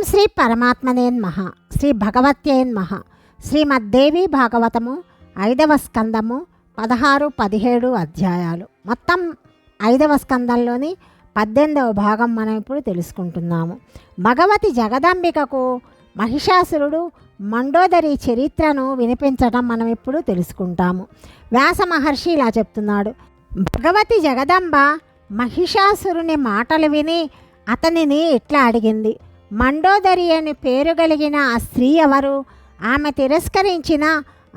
ఓం శ్రీ పరమాత్మనేన్మహ శ్రీ భగవత్యేన్మహ శ్రీమద్దేవి భాగవతము ఐదవ స్కందము పదహారు పదిహేడు అధ్యాయాలు. మొత్తం ఐదవ స్కందంలోని పద్దెనిమిదవ భాగం మనం ఇప్పుడు తెలుసుకుంటున్నాము. భగవతి జగదంబికకు మహిషాసురుడు మండోదరి చరిత్రను వినిపించడం మనం ఇప్పుడు తెలుసుకుంటాము. వ్యాస మహర్షి ఇలా చెప్తున్నాడు భగవతి జగదంబ మహిషాసురుని మాటలు విని అతనిని ఇట్లా అడిగింది? మండోదరి అని పేరు కలిగిన ఆ స్త్రీ ఎవరు? ఆమె తిరస్కరించిన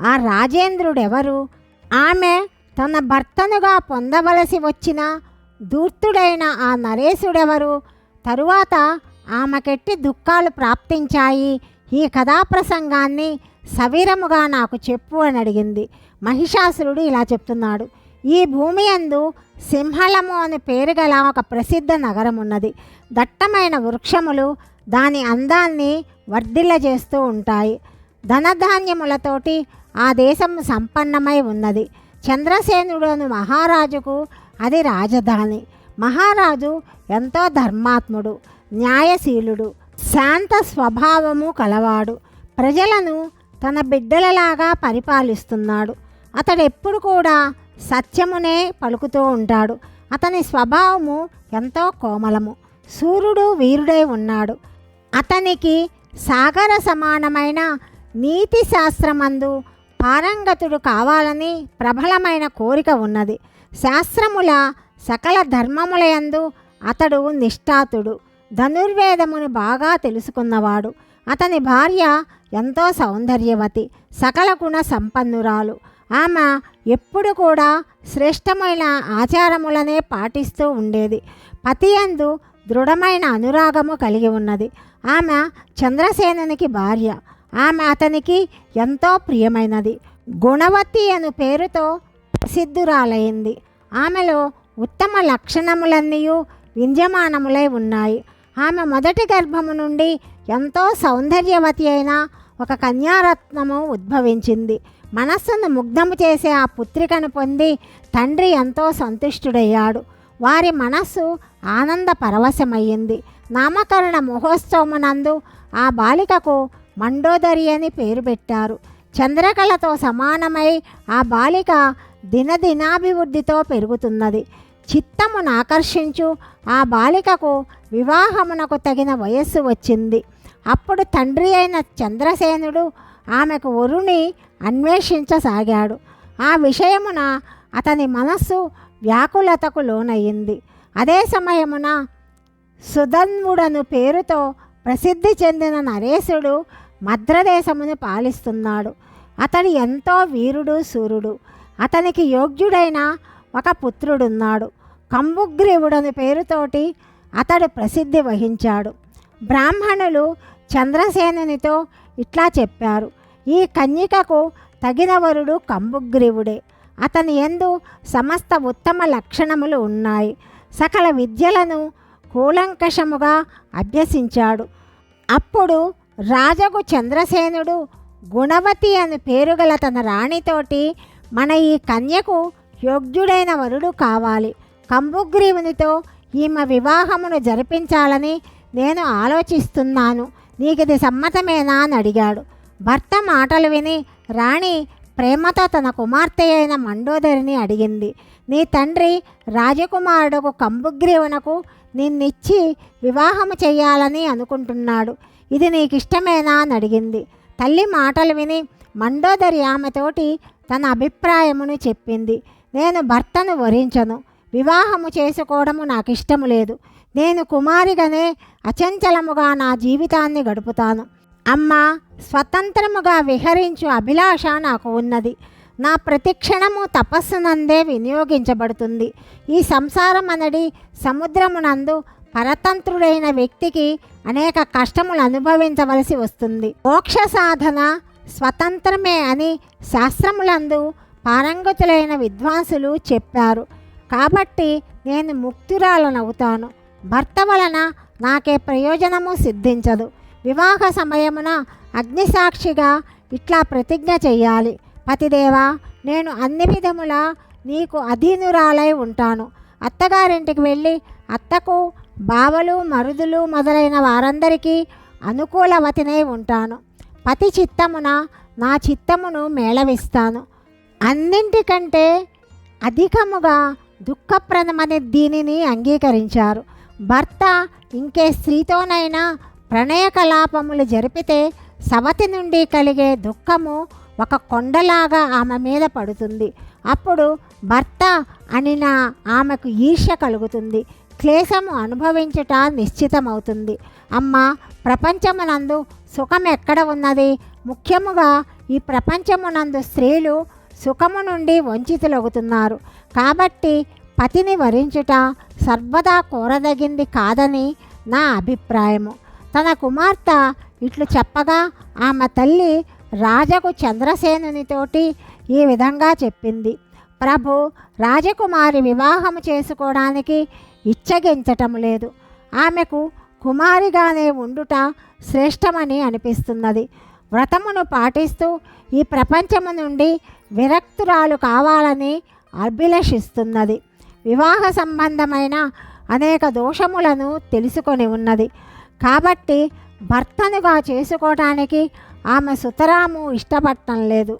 ఆ రాజేంద్రుడెవరు? ఆమె తన భర్తనుగా పొందవలసి వచ్చిన దూర్తుడైన ఆ నరేశుడెవరు? తరువాత ఆమెకెట్టి దుఃఖాలు ప్రాప్తించాయి. ఈ కథాప్రసంగాన్ని సవిరముగా నాకు చెప్పు అని అడిగింది. మహిషాసురుడు ఇలా చెప్తున్నాడు. ఈ భూమి అందు సింహళము అని పేరు గల ఒక ప్రసిద్ధ నగరం ఉన్నది దట్టమైన వృక్షములు దాని అందాన్ని వర్ధిల్లజేస్తూ ఉంటాయి. ధనధాన్యములతోటి ఆ దేశం సంపన్నమై ఉన్నది. చంద్రసేనుడను మహారాజుకు అది రాజధాని. మహారాజు ఎంతో ధర్మాత్ముడు న్యాయశీలుడు శాంత స్వభావము కలవాడు. ప్రజలను తన బిడ్డలలాగా పరిపాలిస్తున్నాడు. అతడు ఎప్పుడు కూడా సత్యమునే పలుకుతూ ఉంటాడు. అతని స్వభావము ఎంతో కోమలము. సూర్యుడు వీరుడై ఉన్నాడు. అతనికి సాగర సమానమైన నీతి శాస్త్రమందు పారంగతుడు కావాలని ప్రబలమైన కోరిక ఉన్నది. శాస్త్రముల సకల ధర్మములయందు అతడు నిష్ఠాతుడు. ధనుర్వేదమును బాగా తెలుసుకున్నవాడు. అతని భార్య ఎంతో సౌందర్యవతి. సకల గుణ సంపన్నురాలు. ఆమె ఎప్పుడు కూడా శ్రేష్టమైన ఆచారములనే పాటిస్తూ ఉండేది. పతియందు దృఢమైన అనురాగము కలిగి ఉన్నది. ఆమె చంద్రసేనునికి భార్య. ఆమె అతనికి ఎంతో ప్రియమైనది. గుణవతి అను పేరుతో ప్రసిద్ధురాలైంది. ఆమెలో ఉత్తమ లక్షణములన్నీ వింజమానములై ఉన్నాయి. ఆమె మొదటి గర్భము నుండి ఎంతో సౌందర్యవతి అయిన ఒక కన్యారత్నము ఉద్భవించింది. మనస్సును ముగ్ధము చేసే ఆ పుత్రికను పొంది తండ్రి ఎంతో సంతుష్టుడయ్యాడు. వారి మనస్సు ఆనంద పరవశమయ్యింది. నామకరణ మహోత్సవమునందు ఆ బాలికకు మండోదరి అని పేరు పెట్టారు. చంద్రకళతో సమానమై ఆ బాలిక దినదినాభివృద్ధితో పెరుగుతున్నది. చిత్తమును ఆకర్షించు ఆ బాలికకు వివాహమునకు తగిన వయస్సు వచ్చింది. అప్పుడు తండ్రి అయిన చంద్రసేనుడు ఆమెకు వరుని అన్వేషించసాగాడు. ఆ విషయమున అతని మనస్సు వ్యాకులతకు లోనయ్యింది అదే సమయమున సుధన్వుడను పేరుతో ప్రసిద్ధి చెందిన నరేశుడు మద్రదేశమును పాలిస్తున్నాడు. అతడు ఎంతో వీరుడు సూర్యుడు అతనికి యోగ్యుడైన ఒక పుత్రుడున్నాడు. కంబుగ్రీవుడని పేరుతోటి అతడు ప్రసిద్ధి వహించాడు. బ్రాహ్మణులు చంద్రసేనునితో ఇట్లా చెప్పారు. ఈ కన్యకకు తగిన వరుడు కంబుగ్రీవుడే. అతని ఎందు సమస్త ఉత్తమ లక్షణములు ఉన్నాయి. సకల విద్యలను కూలంకషముగా అభ్యసించాడు. అప్పుడు రాజగు చంద్రసేనుడు గుణవతి అని పేరుగల తన రాణితోటి మన ఈ కన్యకు యోగ్యుడైన వరుడు కావాలి. కంబుగ్రీవునితో ఈమె వివాహమును జరిపించాలని నేను ఆలోచిస్తున్నాను. నీకిది సమ్మతమేనా అని అడిగాడు. భర్త మాటలు విని రాణి ప్రేమతో తన కుమార్తె అయిన మండోదరిని అడిగింది. నీ తండ్రి రాజకుమారుడుకు కంబుగ్రీవునకు నిన్నిచ్చి వివాహము చేయాలని అనుకుంటున్నాడు. ఇది నీకు ఇష్టమేనా అని అడిగింది. తల్లి మాటలు విని మండోదరి ఆమెతోటి తన అభిప్రాయమును చెప్పింది. నేను భర్తను వరించను. వివాహము చేసుకోవడము నాకు ఇష్టము లేదు. నేను కుమారిగానే అచంచలముగా నా జీవితాన్ని గడుపుతాను. అమ్మ స్వతంత్రముగా విహరించు అభిలాష నాకు ఉన్నది. నా ప్రతిక్షణము తపస్సునందే వినియోగించబడుతుంది. ఈ సంసారం అనడి సముద్రమునందు పరతంత్రుడైన వ్యక్తికి అనేక కష్టములు అనుభవించవలసి వస్తుంది. మోక్ష సాధన స్వతంత్రమే అని శాస్త్రములందు పారంగతులైన విద్వాంసులు చెప్పారు. కాబట్టి నేను ముక్తురాలనవుతాను. భర్త వలన నాకే ప్రయోజనము సిద్ధించదు. వివాహ సమయమున అగ్నిసాక్షిగా ఇట్లా ప్రతిజ్ఞ చేయాలి పతిదేవా నేను అన్ని విధములా నీకు అధీనురాలై ఉంటాను. అత్తగారింటికి వెళ్ళి అత్తకు బావలు మరుదులు మొదలైన వారందరికీ అనుకూలవతినై ఉంటాను. పతి చిత్తమున నా చిత్తమును మేళవిస్తాను. అన్నింటికంటే అధికముగా దుఃఖప్రదమని దీనిని అంగీకరించారు. భర్త ఇంకే స్త్రీతోనైనా ప్రణయ కలాపములు జరిపితే సవతి నుండి కలిగే దుఃఖము ఒక కొండలాగా ఆమె మీద పడుతుంది. అప్పుడు భర్త అనిన ఆమెకు ఈర్ష్య కలుగుతుంది. క్లేశము అనుభవించుట నిశ్చితమవుతుంది. అమ్మ ప్రపంచమునందు సుఖం ఎక్కడ ఉన్నది? ముఖ్యముగా ఈ ప్రపంచమునందు స్త్రీలు సుఖము నుండి వంచితులవుతున్నారు కాబట్టి పతిని వరించుట సర్వదా కోరదగింది కాదని నా అభిప్రాయము. తన కుమార్తె ఇట్లు చెప్పగా ఆమె తల్లి రాజకు చంద్రసేనునితోటి ఈ విధంగా చెప్పింది. ప్రభు రాజకుమారి వివాహము చేసుకోవడానికి ఇచ్చగించటం లేదు. ఆమెకు కుమారిగానే ఉండుట శ్రేష్టమని అనిపిస్తున్నది. వ్రతమును పాటిస్తూ ఈ ప్రపంచము నుండి విరక్తురాలు కావాలని అభిలషిస్తున్నది. వివాహ సంబంధమైన అనేక దోషములను తెలుసుకొని ఉన్నది. కాబట్టి భర్తనుగా చేసుకోవటానికి ఆమె సుతరాము ఇష్టపడటం లేదు.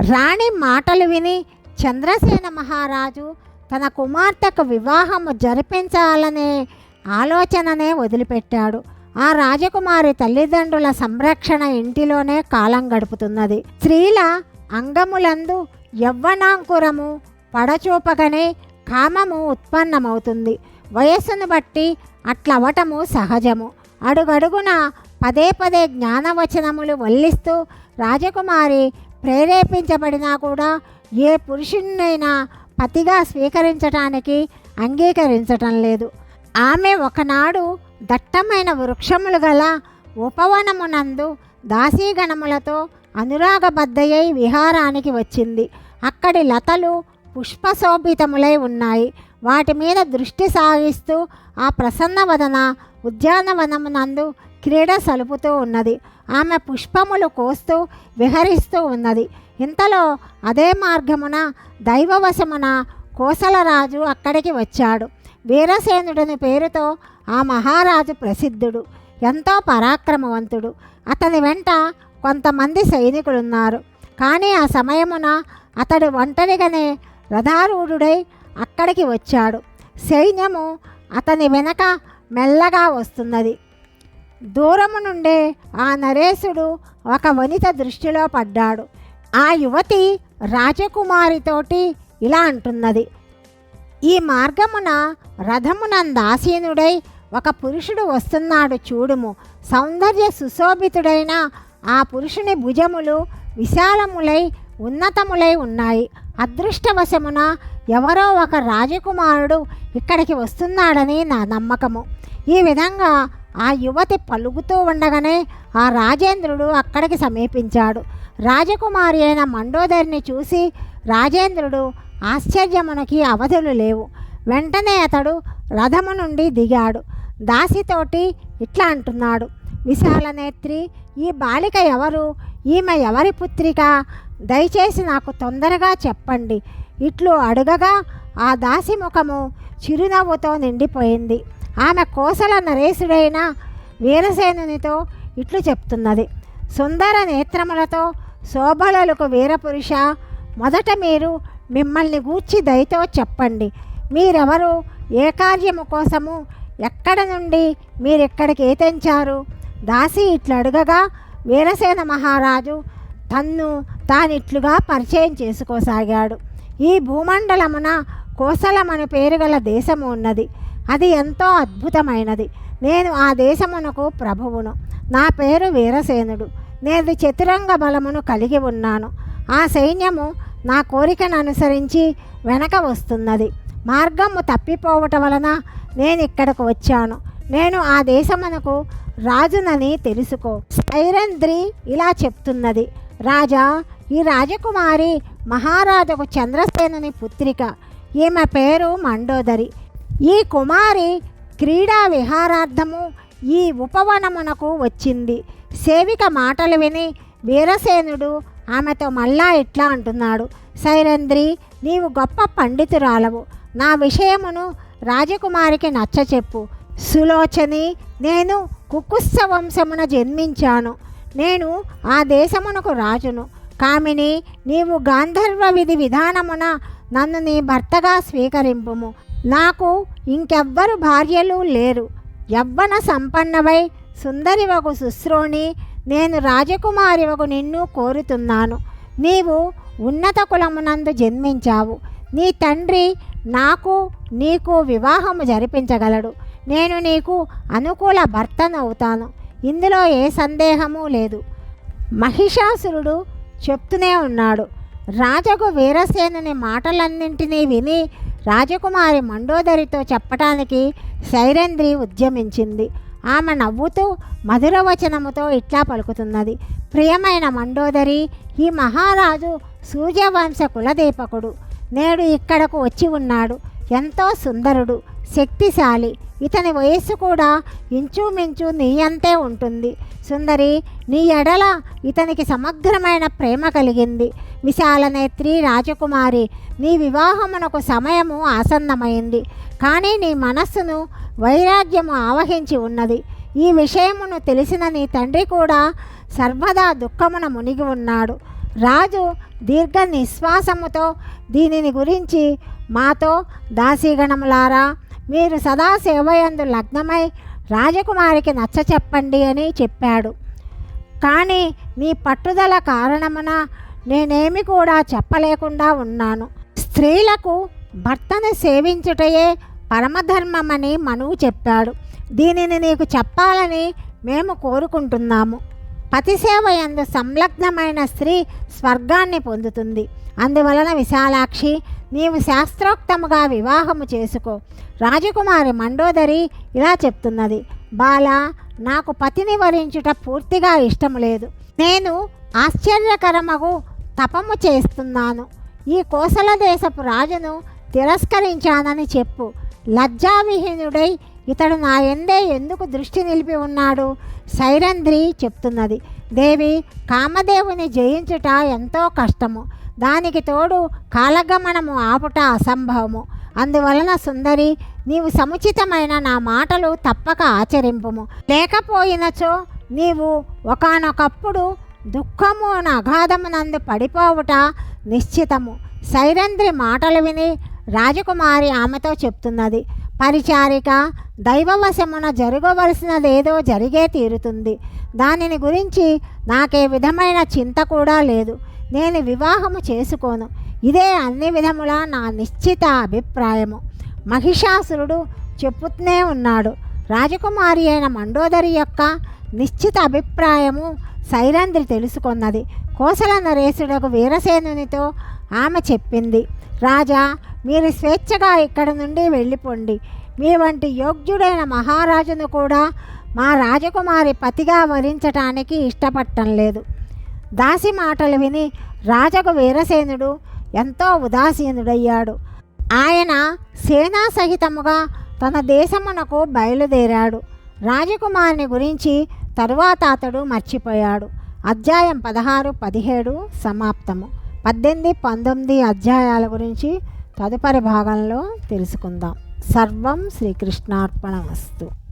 రాణి మాటలు విని చంద్రసేన మహారాజు తన కుమార్తెకు వివాహము జరిపించాలనే ఆలోచననే వదిలిపెట్టాడు. ఆ రాజకుమారి తల్లిదండ్రుల సంరక్షణ ఇంటిలోనే కాలం గడుపుతున్నది. స్త్రీల అంగములందు యవ్వనాంకురము పడచూపగానే కామము ఉత్పన్నమవుతుంది. వయస్సును బట్టి అట్లవటము సహజము. అడుగడుగున పదే పదే జ్ఞానవచనములు వల్లిస్తూ రాజకుమారి ప్రేరేపించబడినా కూడా ఏ పురుషుణ్ణైనా పతిగా స్వీకరించటానికి అంగీకరించటం లేదు. ఆమె ఒకనాడు దట్టమైన వృక్షములు గల ఉపవనమునందు దాసీగణములతో అనురాగబద్ధయై విహారానికి వచ్చింది. అక్కడి లతలు పుష్పశోభితములై ఉన్నాయి. వాటి మీద దృష్టి సాగిస్తూ ఆ ప్రసన్నవదన ఉద్యానవనమునందు క్రీడ సలుపుతూ ఉన్నది. ఆమె పుష్పములు కోస్తూ విహరిస్తూ ఉన్నది. ఇంతలో అదే మార్గమున దైవవశమున కోసలరాజు అక్కడికి వచ్చాడు. వీరసేనుడిని పేరుతో ఆ మహారాజు ప్రసిద్ధుడు ఎంతో పరాక్రమవంతుడు. అతని వెంట కొంతమంది సైనికులున్నారు. కానీ ఆ సమయమున అతడు ఒంటరిగానే రథారూఢుడై అక్కడికి వచ్చాడు. సైన్యము అతని వెనక మెల్లగా వస్తున్నది. దూరము నుండే ఆ నరేశుడు ఒక వనిత దృష్టిలో పడ్డాడు. ఆ యువతి రాజకుమారితోటి ఇలా అంటున్నది. ఈ మార్గమున రథమునందాసీనుడై ఒక పురుషుడు వస్తున్నాడు చూడుము. సౌందర్య సుశోభితుడైన ఆ పురుషుని భుజములు విశాలములై ఉన్నతములై ఉన్నాయి. అదృష్టవశమున ఎవరో ఒక రాజకుమారుడు ఇక్కడికి వస్తున్నాడని నా నమ్మకము. ఈ విధంగా ఆ యువతి పలుకుతూ ఉండగానే ఆ రాజేంద్రుడు అక్కడికి సమీపించాడు. రాజకుమారి అయిన మండోదరిని చూసి రాజేంద్రుడు ఆశ్చర్యమునకి అవధులు లేవు. వెంటనే అతడు రథము నుండి దిగాడు. దాసితోటి ఇట్లా అంటున్నాడు. విశాలనేత్రి ఈ బాలిక ఎవరు? ఈమె ఎవరి పుత్రిక? దయచేసి నాకు తొందరగా చెప్పండి. ఇట్లు అడుగగా ఆ దాసి ముఖము చిరునవ్వుతో నిండిపోయింది. ఆమె కోసల నరేశుడైన వీరసేనునితో ఇట్లు చెప్తున్నది. సుందర నేత్రములతో శోభలలకు వీరపురుష మొదట మీరు మిమ్మల్ని గూర్చి దయతో చెప్పండి. మీరెవరు? ఏ కార్యము కోసము? ఎక్కడ నుండి మీరెక్కడికి ఏతెంచారు? దాసి ఇట్లు అడగగా వీరసేన మహారాజు తన్ను తానిట్లుగా పరిచయం చేసుకోసాగాడు. ఈ భూమండలమున కోసలమని పేరు గల దేశము ఉన్నది. అది ఎంతో అద్భుతమైనది. నేను ఆ దేశమునకు ప్రభువును. నా పేరు వీరసేనుడు. నేను చతురంగ బలమును కలిగి ఉన్నాను. ఆ సైన్యము నా కోరికను అనుసరించి వెనక వస్తున్నది. మార్గము తప్పిపోవటం వలన నేను ఇక్కడకు వచ్చాను. నేను ఆ దేశమునకు రాజునని తెలుసుకో. సైరంద్రి ఇలా చెప్తున్నది. రాజా ఈ రాజకుమారి మహారాజుకు చంద్రసేనుని పుత్రిక. ఈమె పేరు మండోదరి. ఈ కుమారి క్రీడా విహారార్థము ఈ ఉపవనమునకు వచ్చింది. సేవిక మాటలు విని వీరసేనుడు ఆమెతో మళ్ళా ఇట్లా అంటున్నాడు. సైరంద్రి నీవు గొప్ప పండితురాలవు. నా విషయమును రాజకుమారికి నచ్చచెప్పు సులోచని నేను కుకుస్స వంశమున జన్మించాను. నేను ఆ దేశమునకు రాజును. కామిని నీవు గాంధర్వ విధి విధానమున నన్ను నీ భర్తగా స్వీకరింపుము. నాకు ఇంకెవ్వరు భార్యలు లేరు. యవ్వన సంపన్నవై సుందరివకు శుశ్రోణి నేను రాజకుమారివకు నిన్ను కోరుతున్నాను. నీవు ఉన్నత కులమునందు జన్మించావు. నీ తండ్రి నాకు నీకు వివాహము జరిపించగలడు. నేను నీకు అనుకూల భర్తనవుతాను. ఇందులో ఏ సందేహము లేదు. మహిషాసురుడు చెప్తూనే ఉన్నాడు. రాజకు వీరసేనుని మాటలన్నింటినీ విని రాజకుమారి మండోదరితో చెప్పటానికి శైరేంద్రి ఉద్యమించింది. ఆమె నవ్వుతూ మధురవచనముతో ఇట్లా పలుకుతున్నది. ప్రియమైన మండోదరి ఈ మహారాజు సూర్యవంశ కులదీపకుడు. నేడు ఇక్కడకు వచ్చి ఉన్నాడు. ఎంతో సుందరుడు శక్తిశాలి. ఇతని వయస్సు కూడా ఇంచుమించు నీ అంతే ఉంటుంది. సుందరి నీ ఎడల ఇతనికి సమగ్రమైన ప్రేమ కలిగింది. విశాలనేత్రి రాజకుమారి నీ వివాహమునకు సమయము ఆసన్నమైంది. కానీ నీ మనస్సును వైరాగ్యము ఆవహించి ఉన్నది. ఈ విషయమును తెలిసిన నీ తండ్రి కూడా సర్వదా దుఃఖమున మునిగి ఉన్నాడు. రాజు దీర్ఘ నిశ్వాసముతో దీనిని గురించి మాతో దాసీగణములారా మీరు సదా సేవయందు లగ్నమై రాజకుమారికి నచ్చ చెప్పండి అని చెప్పాడు. కానీ నీ పట్టుదల కారణమున నేనేమి కూడా చెప్పలేకుండా ఉన్నాను. స్త్రీలకు భర్తను సేవించుటయే పరమధర్మమని మనువు చెప్పాడు. దీనిని నీకు చెప్పాలని మేము కోరుకుంటున్నాము. పతిసేవ యందు సంలగ్నమైన స్త్రీ స్వర్గాన్ని పొందుతుంది. అందువలన విశాలాక్షి నీవు శాస్త్రోక్తముగా వివాహము చేసుకో. రాజకుమారి మండోదరి ఇలా చెప్తున్నది. బాల నాకు పతిని వరించుట పూర్తిగా ఇష్టం లేదు. నేను ఆశ్చర్యకరమగు తపము చేస్తున్నాను. ఈ కోసల దేశపు రాజును తిరస్కరించానని చెప్పు. లజ్జావిహీనుడై ఇతడు నా ఎందే ఎందుకు దృష్టి నిలిపి ఉన్నాడు? సైరంధ్రి చెప్తున్నది. దేవి కామదేవుని జయించుట ఎంతో కష్టము. దానికి తోడు కాలగమనము ఆపుట అసంభవము. అందువలన సుందరి నీవు సముచితమైన నా మాటలు తప్పక ఆచరింపుము. లేకపోయినచో నీవు ఒకానొకప్పుడు దుఃఖము అగాధమునందు పడిపోవుట నిశ్చితము. సైరంధ్రి మాటలు విని రాజకుమారి ఆమెతో చెప్తున్నది పరిచారిక దైవవశమున జరగవలసినదేదో జరిగే తీరుతుంది. దానిని గురించి నాకే విధమైన చింత కూడా లేదు. నేను వివాహము చేసుకోను. ఇదే అన్ని విధముల నా నిశ్చిత అభిప్రాయము. మహిషాసురుడు చెప్పుతూనే ఉన్నాడు. రాజకుమారి అయిన మండోదరి యొక్క నిశ్చిత అభిప్రాయము సైరంధ్రి తెలుసుకున్నది. కోసల నరేశుడకు వీరసేనునితో ఆమె చెప్పింది రాజా మీరు స్వేచ్ఛగా ఇక్కడ నుండి వెళ్ళిపోండి. మీ వంటి యోగ్యుడైన మహారాజును కూడా మా రాజకుమారి పతిగా వరించటానికి ఇష్టపడటం లేదు. దాసి మాటలు విని రాజకు వీరసేనుడు ఎంతో ఉదాసీనుడయ్యాడు. ఆయన సేనా సహితముగా తన దేశమునకు బయలుదేరాడు. రాజకుమారిని గురించి తరువాత అతడు మర్చిపోయాడు. అధ్యాయం పదహారు పదిహేడు సమాప్తము. పద్దెనిమిది పంతొమ్మిది అధ్యాయాల గురించి తదుపరి భాగంలో తెలుసుకుందాం. సర్వం శ్రీకృష్ణార్పణ వస్తు